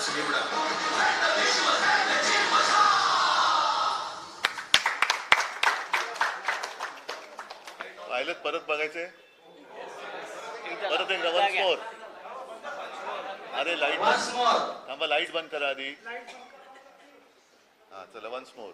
मशालच निवडा पाहिलं परत बघायचंय परत एकदा वन्स मोर अरे लाइट थांबा लाइट बंद करा आधी. हा चला वन्स मोर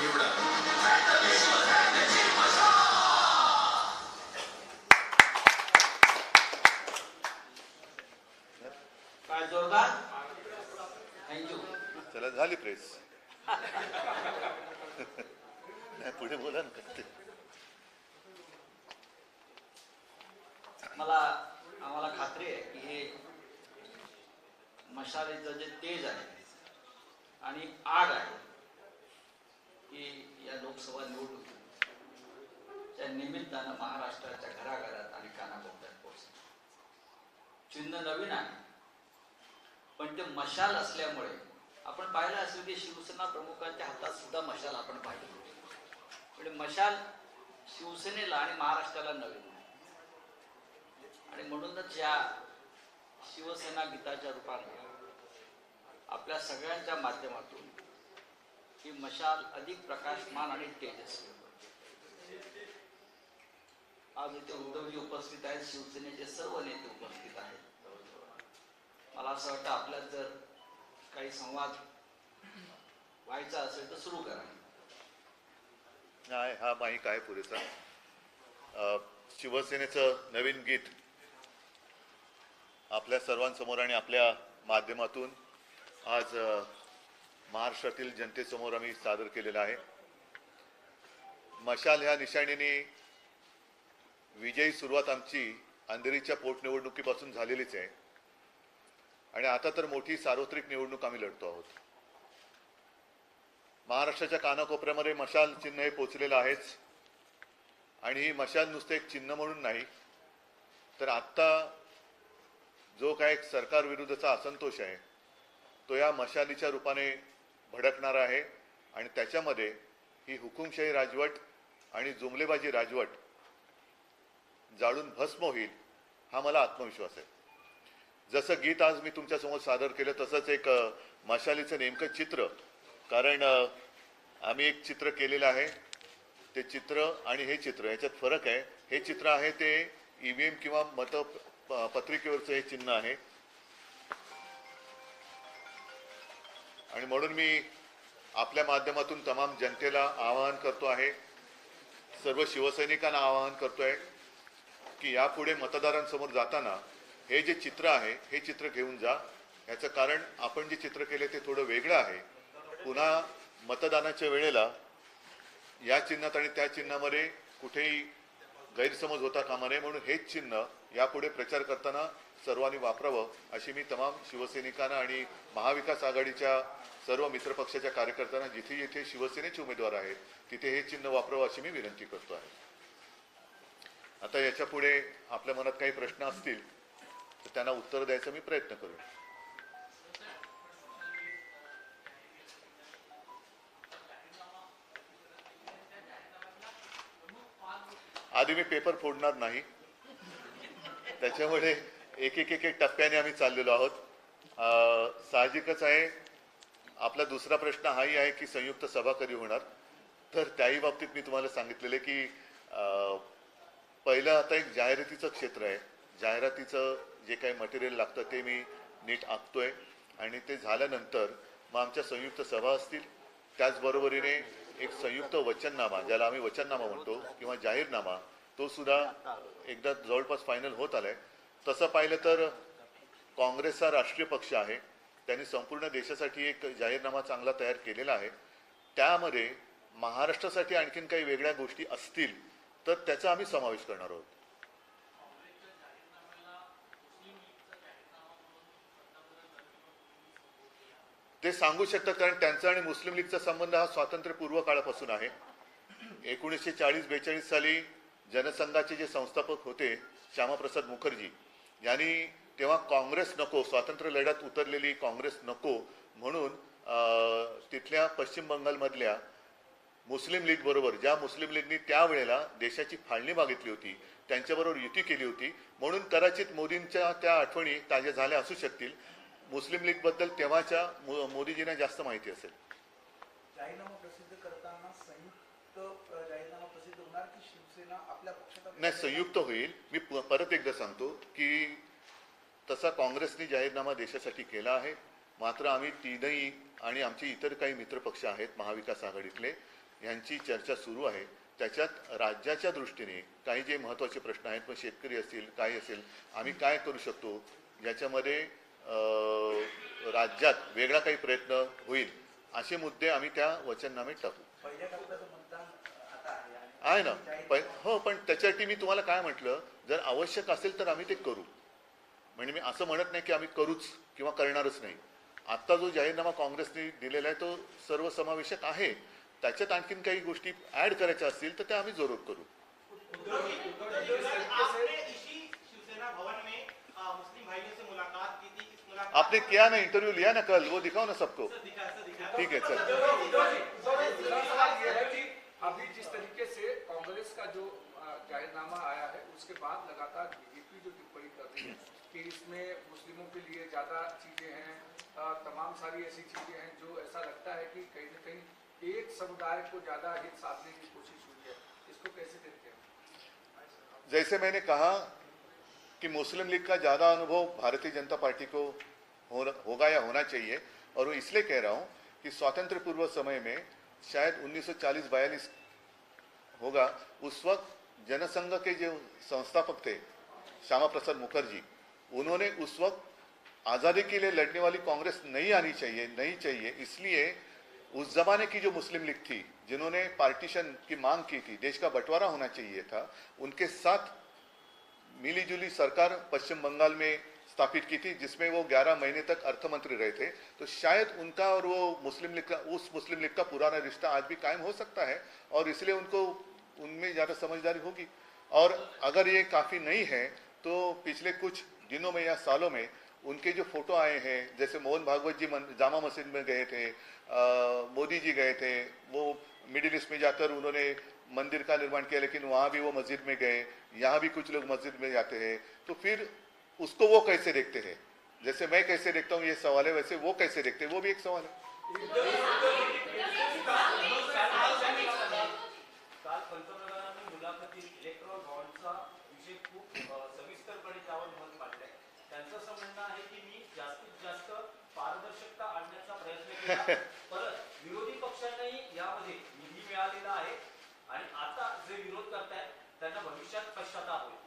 मशालच निवडा शिवसेनेची मशाल काय जोरदार थँक्यू चला झाली प्रेस नाही पुढे बोला ना ते. मला आम्हाला खात्री आहे की हे मशालीचं जे तेज आहे आणि आग आहे की या लोकसभा निवडणुकीच्या निमित्तानं महाराष्ट्राच्या घराघरात आणि कानाकोपऱ्यात पोहोचले चिन्ह नवीन आहे. पण ते मशाल असल्यामुळे आपण पाहिलं असेल की शिवसेना प्रमुखांच्या हातात सुद्धा मशाल आपण पाहिली म्हणजे मशाल शिवसेनेला आणि महाराष्ट्राला नवीन आणि म्हणूनच या शिवसेना गीताच्या रूपाने आपल्या सगळ्यांच्या माध्यमातून ही मशाल अधिक प्रकाशमान आणि तेजस्वी. आज इथे उद्धवजी उपस्थित आहेत शिवसेनेचे सर्व नेते उपस्थित आहेत. मला असं वाटतं आपल्यात जर काही संवाद व्हायचा असेल तर सुरू करा. नाही हा माईक आहे पुरेसा. शिवसेनेचं नवीन गीत आपल्या सर्वांसमोर आणि आपल्या माध्यमातून आज महाराष्ट्रातील जनतेसमोर आम्ही सादर केलेलं आहे. मशाल ह्या निशाणीने विजयी सुरुवात आमची अंधेरीच्या पोटनिवडणुकीपासून झालेलीच आहे. आणि आता तर मोठी सार्वत्रिक निवडणूक आम्ही लढतो आहोत. महाराष्ट्राच्या कानाकोपऱ्यामध्ये मशाल चिन्ह हे पोचलेलं आहेच. आणि ही मशाल नुसतं एक चिन्ह म्हणून नाही तर आत्ता जो काय एक सरकार विरुद्धचा असंतोष आहे तो या मशालीच्या रूपाने भडकणार आहे आणि त्याच्यामध्ये ही हुकुमशाही राजवट आणि जुमलेबाजी राजवट जाळून भस्म होईल हा मला आत्मविश्वास आहे. जसं गीत आज मी तुमच्यासमोर सादर केलं तसंच एक मशालीचं नेमकं चित्र. कारण आम्ही एक चित्र केलेलं आहे. ते चित्र आणि हे चित्र याच्यात फरक आहे. हे चित्र आहे ते ई व्ही एम किंवा मत पत्रिकेवरचं हे चिन्ह आहे. आणि म्हणून मी आपल्या माध्यमातून तमाम जनतेला आवाहन करतो आहे सर्व शिवसैनिकांना आवाहन करतो आहे की यापुढे मतदारांसमोर जाताना हे जे चित्र आहे हे चित्र घेऊन जा. याचं कारण आपण जे चित्र केले ते थोडं वेगळं आहे. पुन्हा मतदानाच्या वेळेला या चिन्हात आणि त्या चिन्हामध्ये कुठेही गैरसमज होता कामा नये म्हणून हेच चिन्ह यापुढे प्रचार करताना सर्वांनी वापरावं अशी मी तमाम शिवसैनिकांना आणि महाविकास आघाडीच्या सर्व मित्रपक्षाच्या कार्यकर्त्यांना जिथे जिथे शिवसेनेचे उमेदवार आहेत तिथे हे चिन्ह वापरावं अशी मी विनंती करतो आहे. आता याच्यापुढे आपल्या मनात काही प्रश्न असतील तर त्यांना उत्तर द्यायचा मी प्रयत्न करू आधी मी पेपर फोडणार नाही. त्याच्यामुळे एक एक एक एक टप्प्याने आम्ही चाललेलो आहोत. साहजिकच आहे. आपला दुसरा प्रश्न हाही आहे की संयुक्त सभा कधी होणार? तर त्याही बाबतीत मी तुम्हाला सांगितलेलं की पहिलं आता एक जाहिरातीचं क्षेत्र आहे. जाहिरातीचं जे काही मटेरियल लागतं ते मी नीट आखतोय. आणि ते झाल्यानंतर मग आमच्या संयुक्त सभा असतील. त्याचबरोबरीने एक संयुक्त वचननामा ज्याला आम्ही वचननामा म्हणतो किंवा जाहीरनामा तो सुद्धा एकदा जवळपास फायनल होत आलाय. तसं पाहिलं तर काँग्रेस हा राष्ट्रीय पक्ष आहे. त्यांनी संपूर्ण देशासाठी एक जाहीरनामा चांगला तयार केलेला आहे. त्यामध्ये महाराष्ट्रासाठी आणखीन काही वेगळ्या गोष्टी असतील तर त्याचा आम्ही समावेश करणार आहोत. ते सांगू शकतात कारण त्यांचा आणि मुस्लिम लीगचा संबंध हा स्वातंत्र्यपूर्व काळापासून आहे. एकोणीसशे चाळीस बेचाळीस साली जनसंघाचे जे संस्थापक होते श्यामाप्रसाद मुखर्जी यांनी तेव्हा काँग्रेस नको स्वातंत्र्य लढ्यात उतरलेली काँग्रेस नको म्हणून तिथल्या पश्चिम बंगालमधल्या मुस्लिम लीग बरोबर ज्या मुस्लिम लीगनी त्यावेळेला देशाची फाळणी मागितली होती त्यांच्याबरोबर युती केली होती म्हणून कदाचित मोदींच्या त्या आठवणी ताज्या झाल्या असू शकतील. मुस्लिम लीगबद्दल तेव्हाच्या मोदीजींना जास्त माहिती असेल जाहीरनामा प्रसिद्ध करताना संयुक्त अ, जाहीरनामा प्रसिद्ध होणार की शिवसेना आपल्या पक्षाचा नाही संयुक्त होईल. मी परत एकदा सांगतो की तसा काँग्रेसने जाहीरनामा देशासाठी केला आहे. मात्र आम्ही तीनही आणि आमचे इतर काही मित्रपक्ष आहेत महाविकास आघाडीतले यांची चर्चा सुरू आहे. त्याच्यात राज्याच्या दृष्टीने काही जे महत्त्वाचे प्रश्न आहेत मग शेतकरी असतील काय असेल आम्ही काय करू शकतो ज्याच्यामध्ये अं, राज्यात वेगळा काही प्रयत्न होईल असे मुद्दे आम्ही त्या वचननामे टाकू. आहे ना. पण हो पण त्याच्यासाठी मी तुम्हाला काय म्हटलं? जर आवश्यक असेल तर आम्ही ते करू. म्हणजे मी असं म्हणत नाही की आम्ही करूच किंवा करणारच नाही. आत्ता जो जाहीरनामा काँग्रेसने दिलेला आहे तो सर्वसमावेशक आहे. त्याच्यात आणखीन काही गोष्टी ऍड करायच्या असतील तर त्या आम्ही जरूर करू. आपने किया ना इंटरव्यू लिया ना कल? वो दिखाओ ना सबको। ठीक है चल। अभी जिस तरीके से कांग्रेस का जो जाहिरनामा आया है, उसके बाद लगातार बीजेपी जो टिप्पणी कर रही है कि इसमें मुस्लिमों के लिए ज़्यादा चीज़ें हैं तमाम सारी ऐसी चीज़ें हैं जो ऐसा लगता है कि कहीं ना कहीं एक समुदाय को ज़्यादा हित साधने की कोशिश हुई है। इसको कैसे देखते हैं? जैसे मैंने कहा कि मुस्लिम लीग का ज़्यादा अनुभव भारतीय जनता पार्टी को होगा या होना चाहिए, और वो इसलिए कह रहा हूँ कि स्वातंत्र पूर्व समय में शायद 1940-42 होगा, उस वक्त जनसंघ के जो संस्थापक थे श्यामा प्रसाद मुखर्जी, उन्होंने उस वक्त आज़ादी के लिए लड़ने वाली कांग्रेस नहीं आनी चाहिए, नहीं चाहिए, इसलिए उस जमाने की जो मुस्लिम लीग थी, जिन्होंने पार्टीशन की मांग की थी, देश का बंटवारा होना चाहिए था, उनके साथ मिली जुली सरकार पश्चिम बंगाल में स्थापित की थी, जिसमें वो 11 महीने तक अर्थमंत्री रहे थे। तो शायद उनका और वो मुस्लिम लीग का, उस मुस्लिम लीग का पुराना रिश्ता आज भी कायम हो सकता है, और इसलिए उनको उनमें ज़्यादा समझदारी होगी। और अगर ये काफ़ी नहीं है तो पिछले कुछ दिनों में या सालों में उनके जो फ़ोटो आए हैं, जैसे मोहन भागवत जी जामा मस्जिद में गए थे मोदी जी गए थे, वो मिडिल ईस्ट में जाकर उन्होंने मंदिर का निर्माण किया, लेकिन वहाँ भी वो मस्जिद में गए, यहाँ भी कुछ लोग मस्जिद में जाते हैं। तो फिर उसको वो कैसे देखते हैं? जैसे मैं कैसे देखता हूँ ये सवाल है वैसे वो कैसे देखते हैं? वो भी एक सवाल है। काल पंतप्रधानांनी मुलाखतीत इलेक्ट्रॉल बॉन्डचा विषय खूप अ, सविस्तरपणे त्यावर मत मांडलंय. त्यांचं असं म्हणणं आहे की मी जास्तीत जास्त पारदर्शकता आणण्याचा प्रयत्न केला. परत विरोधी पक्षांनाही यामध्ये निधी मिळालेला आहे. आणि आता जे विरोध करतायत त्यांना भविष्यात पश्चाताप होईल.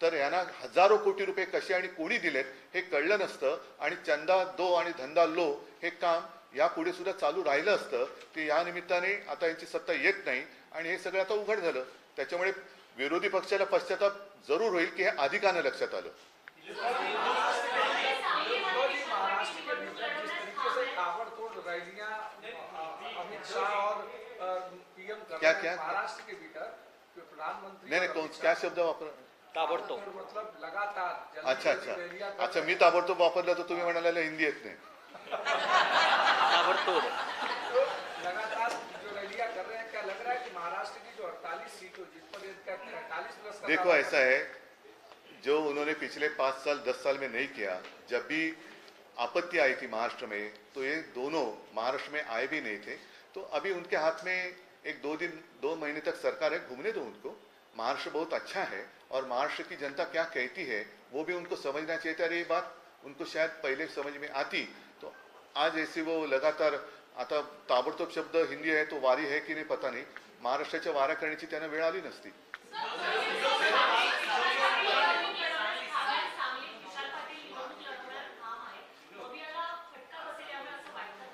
तर यांना हजारो कोटी रुपये कसे आणि कोणी दिलेत हे कळलं नसतं आणि चंदा दो आणि धंदा लो हे काम यापुढे सुद्धा चालू राहिलं असतं ते या निमित्ताने आता यांची सत्ता येत नाही आणि हे सगळं आता उघड झालं त्याच्यामुळे विरोधी पक्षाला पश्चाताप जरूर होईल की हे नाही लक्षात आलं क्या- क्या? हैं महाराष्ट्र के भीतर जो प्रधानमंत्री नाही नाही कौन क्या शब्द वापर मतलब लगातार अच्छा अच्छा. अच्छा मी। ताबडतोब वापरलं तर तुम्ही म्हणाला हिंदी येत नाही. तो लगातार जो रैलियाँ कर रहे हैं क्या लग रहा है कि महाराष्ट्र की जो 48 सीटों जिस पर इनका 48 प्लस का देखो ऐसा है जो उन्होंने पिछले पाँच साल दस साल में नहीं किया जब भी आपत्ति आई थी महाराष्ट्र में तो ये दोनों महाराष्ट्र में आए भी नहीं थे। तो अभी उनके हाथ में एक दो दिन दो महीने तक सरकार है घूमने दो उनको। महाराष्ट्र बहुत अच्छा है और महाराष्ट्र की जनता क्या कहती है वो भी उनको समझना चाहिए अरे ये बात उनको शायद पहले समझ में आती। तो आज ऐसे वो लगातार आता ताबडतोब शब्द हिंदी आहे तो वारी है की नाही पता नाही। महाराष्ट्राच्या वाऱ्या करण्याची त्यांना वेळ आली नसती।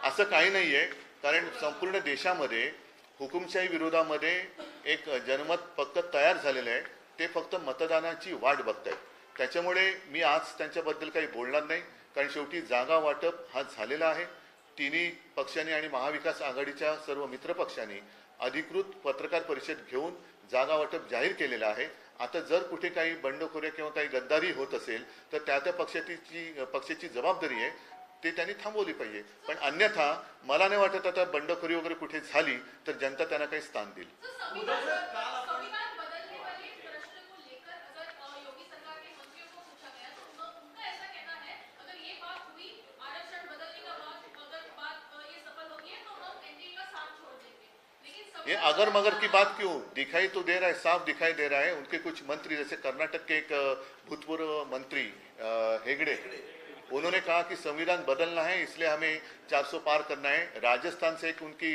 असं काही नाहीये कारण संपूर्ण देशामध्ये हुकुमशाही विरोधामध्ये एक जनमत फक्त तयार झालेलं आहे ते फक्त मतदानाची वाट बघतायत. त्याच्यामुळे मी आज त्यांच्याबद्दल काही बोलणार नाही कारण शेवटी जागा वाटप हा झालेला आहे. तिन्ही पक्षांनी आणि महाविकास आघाडीच्या सर्व मित्रपक्षांनी अधिकृत पत्रकार परिषद घेऊन जागा वाटप जाहीर केलेलं आहे. आता जर कुठे काही बंडखोऱ्या किंवा काही गद्दारी होत असेल तर त्या त्या पक्षाची पक्षाची जबाबदारी आहे. ते त्यांनी थांबवली पाहिजे. पण अन्यथा मला नाही वाटत आता बंडखोरी वगैरे कुठे झाली तर जनता त्यांना काही स्थान देईल. संविधान बदलने वाले प्रश्न को लेकर अगर अ, योगी सरकार के मंत्रियों को पूछा गया तो उनका उनका ऐसा कहना है अगर ये बात हुई आरक्षण बदलने का बात अगर बात अ, ये सफल होती है तो हम एनडीए का साथ छोड़ देंगे। लेकिन ये संविधान- अगर मगर की बात क्यों? दिखाई तो दे रहा है साफ दिखाई दे रहा है उनके कुछ मंत्री जैसे कर्नाटक के एक अ, भूतपूर्व मंत्री अ, हेगड़े। उन्होंने कहा कि संविधान बदलना है इसलिए हमें 400 पार करना है। राजस्थान से एक उनकी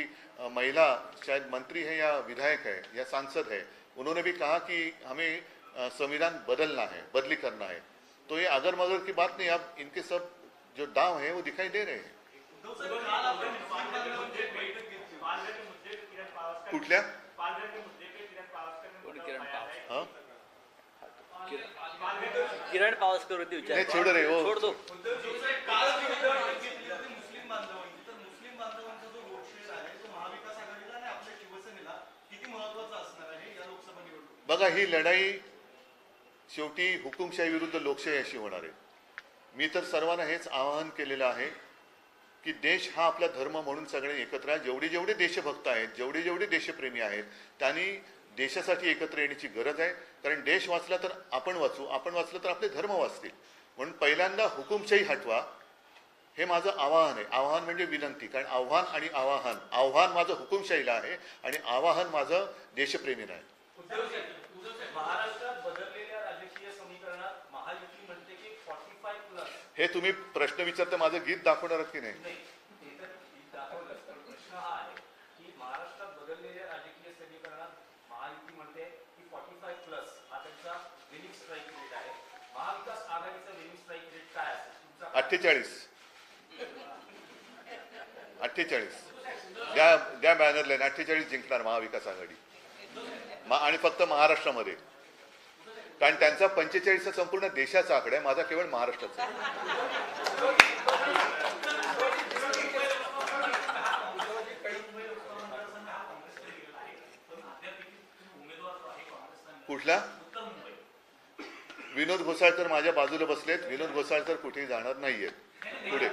महिला शायद मंत्री है या विधायक है या सांसद है उन्होंने भी कहा कि हमें संविधान बदलना है बदली करना है। तो ये अगर मगर की बात नहीं अब इनके सब जो दाव है वो दिखाई दे रहे हैं। कुठल्या? किरण पावस्कर किरण उठाया है होती नहीं छोड़ हो. छोड़ दो होती बघा ही लढाई शेवटी हुकुमशाही विरुद्ध लोकशाही अशी होणार आहे. मी तर सर्वांना हेच आवाहन केलेलं आहे की देश हा आपला धर्म म्हणून सगळे एकत्र आहे. जेवढे जेवढे देशभक्त आहेत जेवढे जेवढे देशप्रेमी आहेत त्यांनी देशासाठी एकत्र येण्याची गरज आहे. कारण देश वाचला तर आपण वाचू आपण वाचलं तर आपले धर्म वाचतील. म्हणून पहिल्यांदा हुकुमशाही हटवा. हे माझं आवाहन आहे. आवाहन म्हणजे विनंती. कारण आव्हान आणि आवाहन आव्हान माझं हुकुमशाहीला आहे आणि आवाहन माझं देशप्रेमीला आहे. हे तुम्ही प्रश्न विचारता माझं गीत दाखवणार की नाही नाही ते तर दाखवलं पण प्रश्न हा आहे की महाराष्ट्रात बदललेल्या राजकीय समीकरणात महायुती म्हणते की फॉर्टी फाय प्लस हा त्यांचा विनिंग स्ट्राईक रेट आहे महाविकास आघाडीचा विनिंग स्ट्राईक रेट काय असेल तुमचा अठ्ठेचाळीस. अठ्ठेचाळीस. द्या द्या बॅनरला अठ्ठेचाळीस जिंकणार महाविकास आघाडी. मा- आणि फक्त महाराष्ट्रामध्ये. कारण त्यांचा पंचेचाळीसचा संपूर्ण देशाचा आकडा आहे माझा केवळ महाराष्ट्राचा कुठला? विनोद घोसाळकर माझ्या बाजूला बसलेत. विनोद घोसाळकर कुठेही जाणार नाहीयेत. पुढे.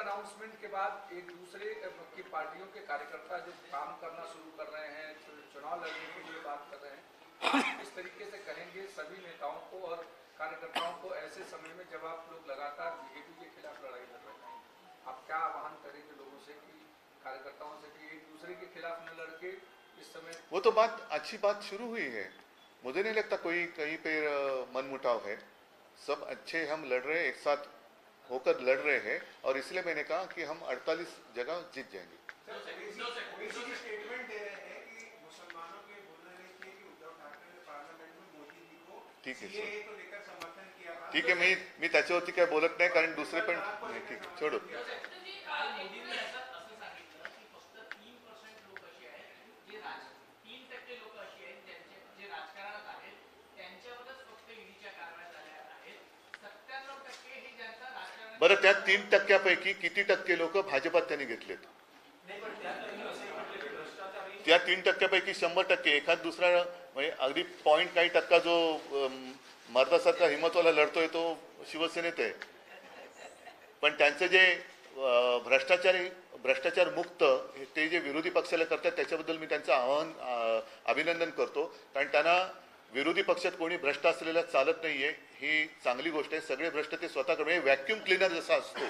अनाउंसमेंट के बाद एक दूसरे की पार्टियों के कार्यकर्ता जो काम करना शुरू कर रहे हैं चुनाव लड़ने के लिए बात कर रहे हैं, इस तरीके से कहेंगे सभी नेताओं को और कार्यकर्ताओं को ऐसे समय में जब आप लोग लगातार बीजेपी के खिलाफ लड़ाई लड़ रहे हैं, आप क्या आह्वान करेंगे लोगों से कि, कार्यकर्ताओं से कि एक दूसरे के खिलाफ न लड़के वो तो बात अच्छी बात शुरू हुई है। मुझे नहीं लगता कोई कहीं पे मनमुटाव है। सब अच्छे हम लड़ रहे हैं एक साथ होकर लड़ रहे हैं और इसलिए मैंने कहा कि हम 48 जगह जीत जाएँगे। स्टेटमेंट दे रहे हैं कि मुसलमानों के बोल रहे थे कि उद्धव ठाकरे ने पार्लियामेंट में मोदी जी को ठीक है ठीक आहे मी मी त्याच्यावरती काय बोलत नाही कारण दुसरे पण ठीक बरं त्या तीन टक्क्यापैकी किती टक्के लोक भाजपात त्यांनी घेतलेत? त्या तीन टक्क्यापैकी शंभर टक्के. एखाद दुसरा म्हणजे अगदी पॉईंट काही टक्का जो मर्दासारखा हिमतवाला लढतोय तो शिवसेनेत आहे. पण त्यांचं जे भ्रष्टाचारी भ्रष्टाचार मुक्त हे ते जे विरोधी पक्षाला करतात त्याच्याबद्दल मी त्यांचं आवाहन अभिनंदन करतो. कारण त्यांना विरोधी पक्षात कोणी भ्रष्ट असलेला चालत नाहीये ही चांगली गोष्ट आहे. सगळे भ्रष्ट ते स्वतःकडे व्हॅक्युम क्लिनर जसा असतो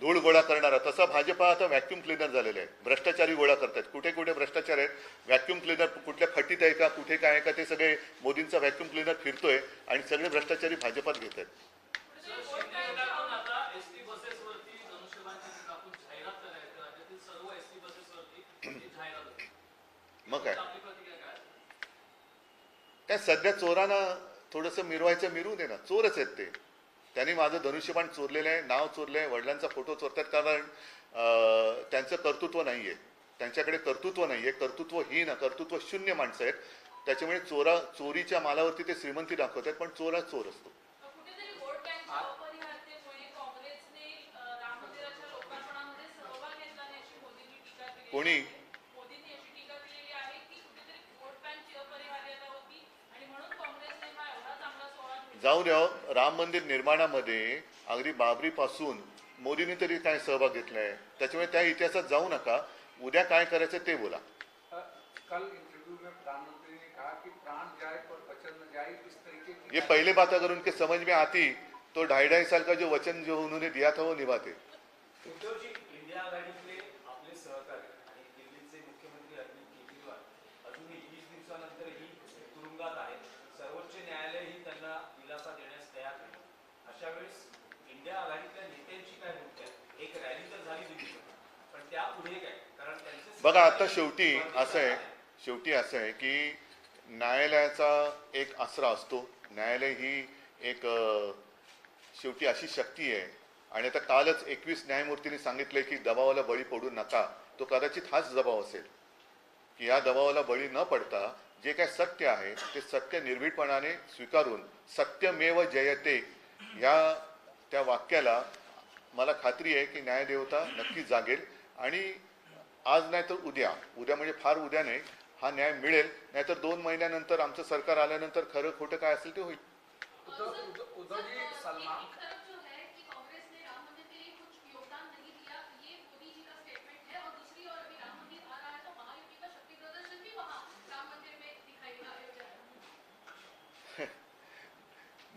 धूळ गोळा करणारा तसा भाजपा आता व्हॅक्युम क्लिनर झालेला आहे. भ्रष्टाचारी गोळा करतात कुठे कुठे भ्रष्टाचार आहेत? व्हॅक्युम क्लिनर कुठल्या फटीत आहे का कुठे काय आहे का ते सगळे मोदींचा व्हॅक्युम क्लिनर फिरतोय आणि सगळे भ्रष्टाचारी भाजपात घेत आहेत. मग काय? काय सध्या चोरांना थोडंसं मिरवायचं मिरू दे ना चोरच आहेत ते. त्यांनी माझं धनुष्यबाण चोरलेलं आहे नाव चोरलं आहे वडिलांचा फोटो चोरतात कारण अं, त्यांचं कर्तृत्व नाही आहे त्यांच्याकडे कर्तृत्व नाही आहे कर्तृत्वहीन कर्तृत्व शून्य माणसं आहेत. त्याच्यामुळे चोरा चोरीच्या मालावरती ते श्रीमंती दाखवतात पण चोरा चोर असतो. कुठेतरी वोट बँकच्या अपरिहार्यतेमुळे काँग्रेसने अ, राम मंदिराच्या लोकार्पणामध्ये सहभाग घेतला नाही अशी मोदींनी टीका केली कोणी? मोदींनी अशी टीका केलेली आहे की कुठेतरी वोट बँकची अपरिहार्यता होती आणि म्हणून काँग्रेसने हा एवढा चांगला सोहळा घेतला. जाऊ द्या राम मंदिर निर्माणामध्ये अगदी बाबरीपासून मोदींनी तरी काय सहभाग घेतलाय? त्याच्यामुळे त्या इतिहासात जाऊ नका. उद्या काय करायचं ते बोला. अ, कल इंटरव्यू में प्रधानमंत्री ने कहा कि प्राण जाए पर वचन न जाए इस तरीके की ये पहले बात अगर उनके समझ में आती तो ढाई ढाई साल का जो वचन जो उन्होंने दिया था वो निभाते। उद्धवजी इंडिया आघाडीतले आपले सहकारी आणि दिल्लीचे मुख्यमंत्री अरविंद केजरीवाल अजूनही वीस दिवसानंतरही तुरुंगात आहेत. सर्वोच्च न्यायालयही त्यांना दिलासा देण्यास तयार नाही अशा वेळेस इंडिया आघाडीतल्या नेत्यांची काय भूमिका एक रॅली तर झाली दिल्लीत. पण त्या पुढे काय? कारण त्यांचे बघा आता शेवटी असं आहे शेवटी असं आहे की न्यायालयाचा एक आसरा असतो. न्यायालय ही एक शेवटी अशी शक्ती आहे. आणि आता कालच एकवीस न्यायमूर्तींनी सांगितलंय की दबावाला बळी पडू नका. तो कदाचित हाच दबाव असेल. की या दबावाला बळी न पडता जे काय सत्य आहे ते सत्य निर्भीडपणाने स्वीकारून सत्यमेव जयते या त्या वाक्याला मला खात्री आहे की न्यायदेवता नक्की जागेल. आणि आज नाही तर उद्या. उद्या म्हणजे फार उद्या नाही. हा न्याय मिळेल. नाहीतर दोन महिन्यानंतर आमचं सरकार आल्यानंतर खरं खोटं काय असेल ते होईल.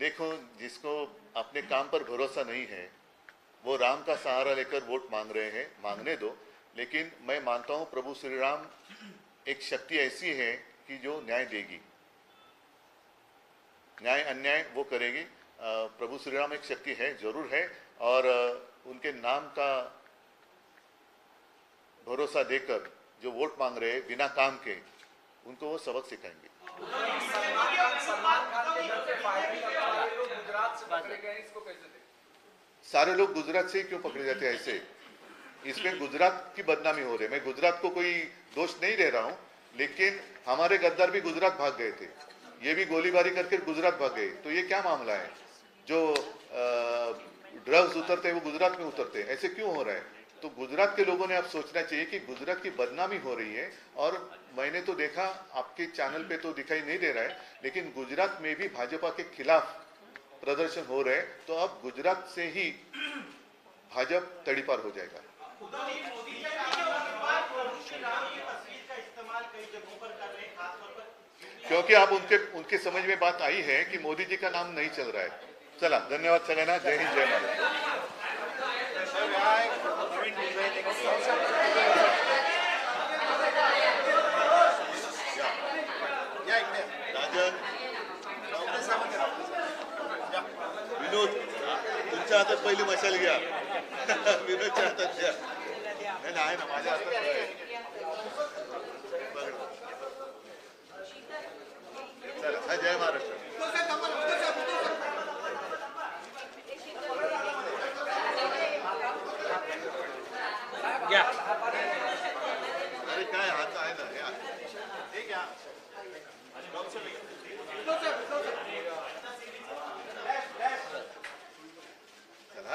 देखो, जिसको अपने काम पर भरोसा नहीं है, वो राम का सहारा लेकर वोट मांग रहे हैं, मांगने दो। लेकिन मैं मानता हूँ, प्रभु श्री राम एक शक्ति ऐसी है कि जो न्याय देगी। न्याय, अन्याय वो करेगी। प्रभु श्री राम एक शक्ति है, ज़रूर है, और उनके नाम का भरोसा देकर जो वोट मांग रहे बिना काम के, उनको वो सबक सिखाएँगे सलमान खान सलमान खान के घर पे फायरिंग करने वाले लोग गुजरात से सारे लोग गुजरात से क्यों पकड़े जाते हैं ऐसे? इसमें गुजरात की बदनामी हो रही है। मैं गुजरात को कोई दोष नहीं दे रहा हूँ, लेकिन हमारे गद्दार भी गुजरात भाग गए थे। ये भी गोलीबारी करके गुजरात भाग गए। तो ये क्या मामला है? जो ड्रग्स उतरते हैं, वो गुजरात में उतरते हैं। ऐसे क्यों हो रहा है? तो गुजरात के लोगों ने अब सोचना चाहिए कि गुजरात की बदनामी हो रही है, और मैंने तो देखा, आपके चैनल पे तो दिखाई नहीं दे रहा है, लेकिन गुजरात में भी भाजपा के खिलाफ प्रदर्शन हो रहे हैं तो अब गुजरात से ही भाजपा तड़ीपार हो जाएगा। हैं क्योंकि अब उनके उनके समझ में बात आई है कि मोदी जी का नाम नहीं चल रहा है। चला धन्यवाद सगळ्यांना जय हिंद जय महाराष्ट्र राजन विनोद तुमच्या हातात पहिली मशाल घ्या. विनोदच्या हातात घ्या. नाही आहे ना माझ्या हातात चला हा जय महाराष्ट्र. अरे काय हात आहे ना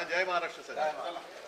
जय महाराष्ट्र. सर